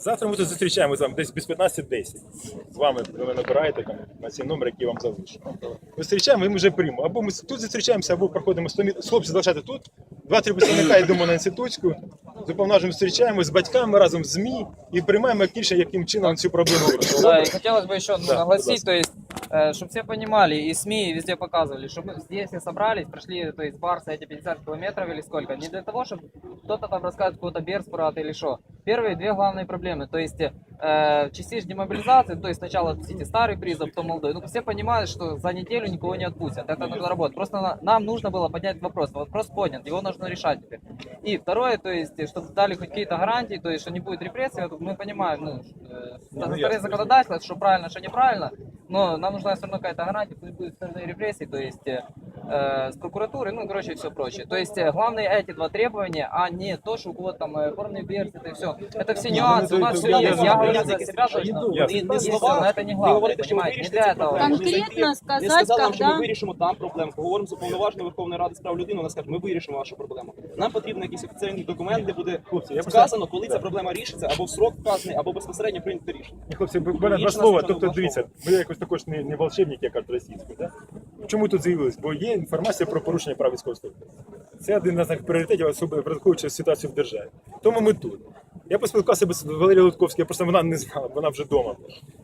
Завтра ми тут зустрічаємося з вами десь без 15-10. З вами ви набираєте там, на цей номер, який вам залишу. Зустрічаємо і ми вже приймемо. Або ми тут зустрічаємося, або проходимо 100 міт... Хлопці залишати тут. Два-три представника йдемо на інститутську. З уповноваженим зустрічаємося з батьками разом з ЗМІ і приймаємо як більше, яким чином цю проблему вирішити. Да, и хотелось бы еще ну, Да, нагласить, то есть, чтобы все понимали, и СМИ везде показывали, чтобы здесь все собрались, прошли, то есть, Барса эти 50 километров или сколько, не для того, чтобы кто-то там рассказывает какой-то Берспорат или что. Первые две главные проблемы, то есть, э, частичная демобилизация, то есть, сначала отпустите старый призыв, потом молодой. Ну, все понимают, что за неделю никого не отпустят, это нужно работать. Просто на- нам нужно было поднять вопрос, вопрос поднят, его нужно решать теперь. И второе, то есть, чтобы дали хоть какие-то гарантии, то есть, что не будет репрессий, мы понимаем, ну, э, со стороны законодательства, что правильно, что неправильно, но нам нужна все равно какая-то гарантия, пусть будет стороны репрессий, то есть, э, э, с прокуратуры, ну, короче, все прочее. То есть, э, главные эти два требования, а не то, что у кого-то там э, формный берс, это все. Это все нюансы, у нас все есть, я говорю за себя точно, Ясно. и, и всё, но это не главное, понимаете, не для этого. Конкретно Не сказать, сказали нам, що ми когда... вирішимо там проблему. Поговоримо з уповноваженою Верховної Ради з прав людини. Вона скаже, ми вирішимо вашу проблему. Нам потрібен якийсь офіційний документ, де буде Хлопці, я сказано, коли Да. ця проблема рішиться, або в срок вказаний, або безпосередньо прийнято рішення. Ні, Хлопці, буквально два Ніж слова. нас Тобто, нічого не дивіться, ви якось також не, не волшебники, як кажуть російською. Да? Чому тут з'явились? Бо є інформація про порушення прав військовослужбовців. Це один з наших пріоритетів, особливо враховуючи ситуацію в державі. Тому ми тут. Я поспілкувався з Валерією Лутковською, просто вона не знала, вона вже вдома.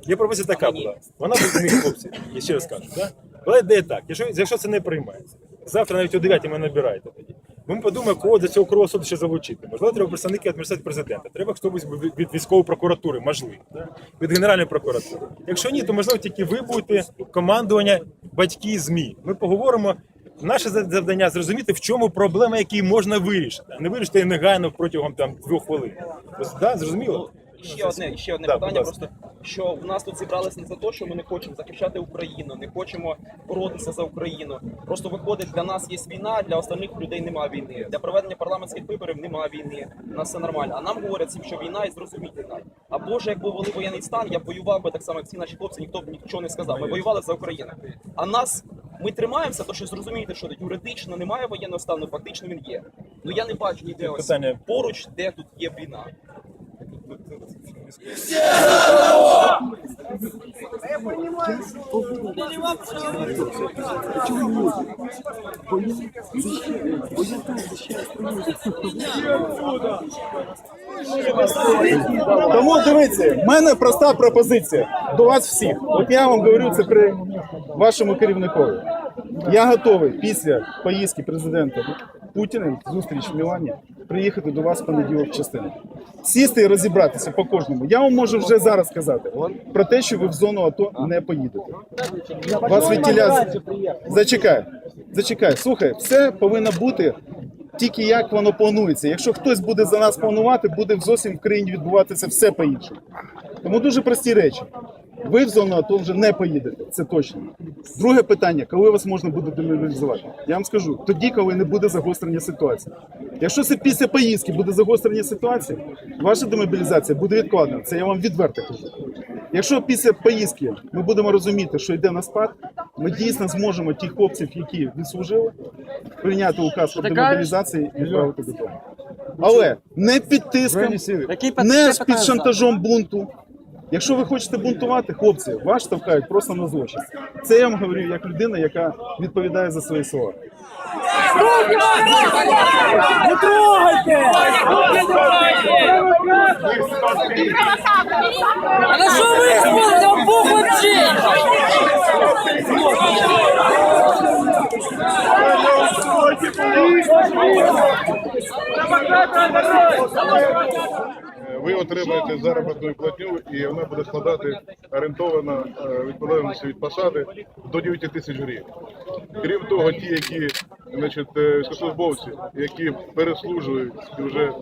Є пропозиція така була. Вона буде мій хлопці, я ще раз кажу. Да? Але де так, якщо, якщо це не приймається, завтра навіть о 9 мене набираєте тоді. Ми подумаємо, кого до цього крового ще залучити. Можливо, треба представники адміністрації президента. Треба хтось від військової прокуратури, можливо, від Генеральної прокуратури. Якщо ні, то можливо тільки ви будете командування батьки ЗМІ. Ми поговоримо. Наше завдання зрозуміти, в чому проблема, які можна вирішити, а не вирішити негайно протягом там двох хвилин. Да, зрозуміло? І ще одне, ще одне Да, питання. Просто що в нас тут зібралися не за те, що ми не хочемо захищати Україну, не хочемо боротися за Україну. Просто виходить, для нас є війна, для остальних людей немає війни. Для проведення парламентських виборів немає війни. У нас все нормально. А нам говорять всім, що війна і зрозуміти так. Або ж якби ввели воєнний стан, я б воював би так само, як всі наші хлопці, ніхто б нічого не сказав. Ми воювали за Україну. А нас. Ми тримаємося, то що зрозумієте, що юридично немає воєнного стану, фактично він є. Ну я не бачу ніде ось поруч, де тут є війна. Тому дивіться, в мене проста пропозиція до вас всіх. От я вам говорю це при вашому керівникові. Я готовий після поїздки президента Путіним зустріч в Мілані приїхати до вас в понеділок в частину. Сісти і розібратися по кожному. Я вам можу вже зараз сказати про те, що ви в зону АТО не поїдете. Вас відтіля... Зачекай, зачекай. Слухай, все повинно бути тільки як воно планується. Якщо хтось буде за нас планувати, буде зовсім в країні відбуватися все по-іншому. Тому дуже прості речі. Ви в зону АТО вже не поїдете, це точно. Друге питання: коли вас можна буде демобілізувати? Я вам скажу, тоді, коли не буде загострення ситуації. Якщо це після поїздки буде загострення ситуації, ваша демобілізація буде відкладена. Це я вам відверто кажу. Якщо після поїздки ми будемо розуміти, що йде на спад, ми дійсно зможемо тих хлопців, які відслужили, прийняти указ про демобілізацію і відправити додому. Але не під тиском, не під шантажом бунту. Якщо ви хочете бунтувати, хлопці, вас штовхають просто на злочин. Це я вам говорю як людина, яка відповідає за свої слова. А на вы используете? Вам Бог вообще! Ви отримаєте заробітну платню, і вона буде складати орієнтовано е, відповідальності від посади до 9 тисяч гривень. Крім того, ті, які значить, е, військовослужбовці, які переслужують вже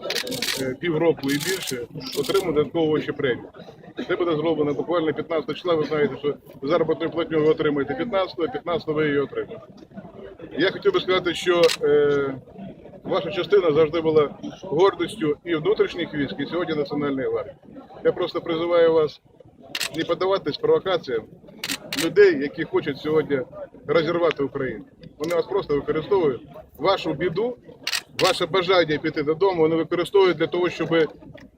е, півроку і більше, отримують додатково ще премію. Це буде зроблено буквально 15 числа. Ви знаєте, що заробітну платню ви отримаєте 15, 15 ви її отримаєте. Я хотів би сказати, що ваша частина завжди була гордістю і внутрішніх військ, і сьогодні Національної гвардії. Я просто призиваю вас не піддаватись провокаціям людей, які хочуть сьогодні розірвати Україну. Вони вас просто використовують вашу біду, ваше бажання піти додому, вони використовують для того, щоб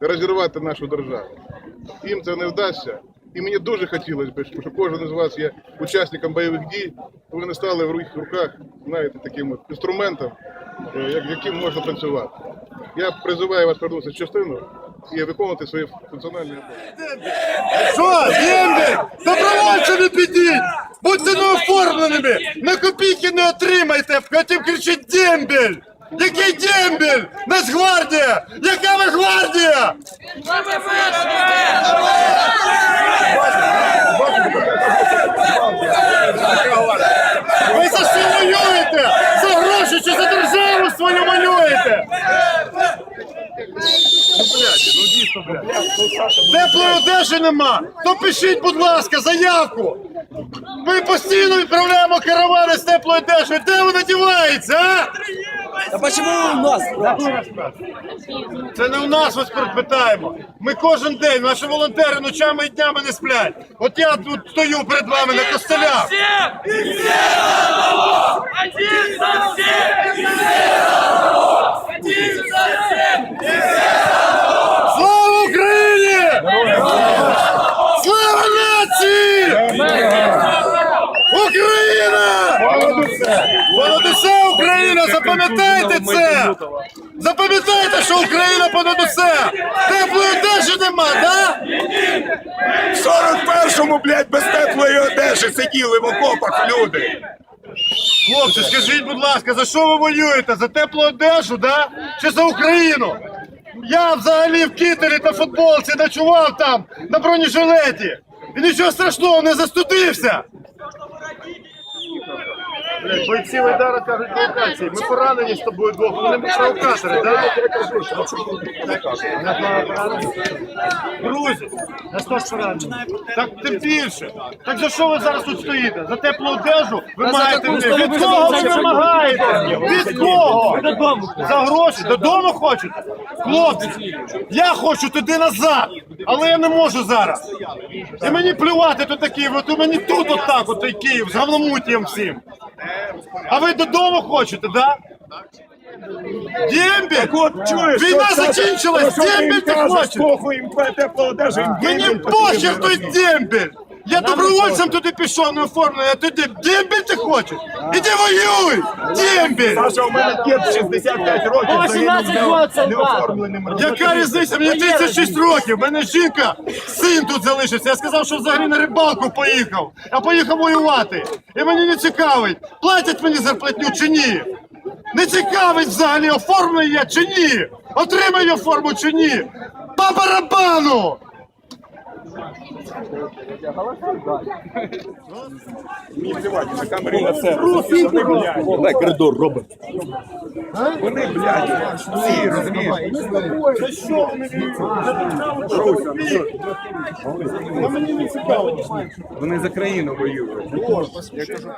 розірвати нашу державу. їм це не вдасться. І мені дуже хотілося б, щоб кожен із вас є учасником бойових дій, ви не стали в руках, знаєте, таким от інструментом, яким можна працювати. Я призиваю вас повернутися в частину і виконувати свої функціональні обов'язки. Що, дембель? Добровольцями підіть! Будьте неоформленими! На копійки не отримайте! Потім кричить дембель! Який дембель? Нацгвардія! Яка ви гвардія? Ви за що воюєте? За гроші чи за державу свою воюєте? Теплої одежі нема. То пишіть, будь ласка, заявку. Ми постійно відправляємо каравани з теплою одежею. Де вона дівається, а? Почему у нас? Це не у нас ось питаємо. Ми кожен день, наші волонтери ночами і днями не сплять. От я тут стою перед вами на костелях. Слава Україні! Слава нації! Україна! Понад усе Україна! Запам'ятайте це! Запам'ятайте, що Україна понад усе! Теплої одежі нема, да? В 41-му, блядь, без теплої одежі сиділи в окопах люди. Хлопці, скажіть, будь ласка, за що ви воюєте? За теплу одежу, да? Чи за Україну? Я взагалі в кітері та футболці ночував там на бронежилеті. І нічого страшного, не застудився. Бойці Вайдара кажуть провокації. Ми поранені з тобою двох, вони не провокатори, так? Друзі, на що ж поранені? Так тим більше. Так за що ви зараз тут стоїте? За теплу одежу ви маєте від кого ви вимагаєте? Від кого? За гроші додому хочете? Хлопці, я хочу туди назад, але я не можу зараз. І мені плювати тут такий, от у мені тут отак, от той Київ, з говномутієм всім. А ви додому хочете, да? Дембель! Війна закінчилась! Дембель ти хочеш! Мені похер той дембель! Я добровольцем туди пішов, не оформлений, а туди дембель ти хочеш? Іди воюй! Дембель! Саша, у мене дід 65 років загинув не- неоформленим. Яка різниця? Мені 36 років, в мене жінка, син тут залишився. Я сказав, що взагалі на рибалку поїхав, а поїхав воювати. І мені не цікавить, платять мені зарплатню чи ні. Не цікавить взагалі, оформлений я чи ні. Отримаю я форму чи ні. По барабану! Мені плювати на камері на це. Вони, блядь, Дай коридор, робот. вони, блядь, всі, розумієш? Вони за країну воюють. Я кажу,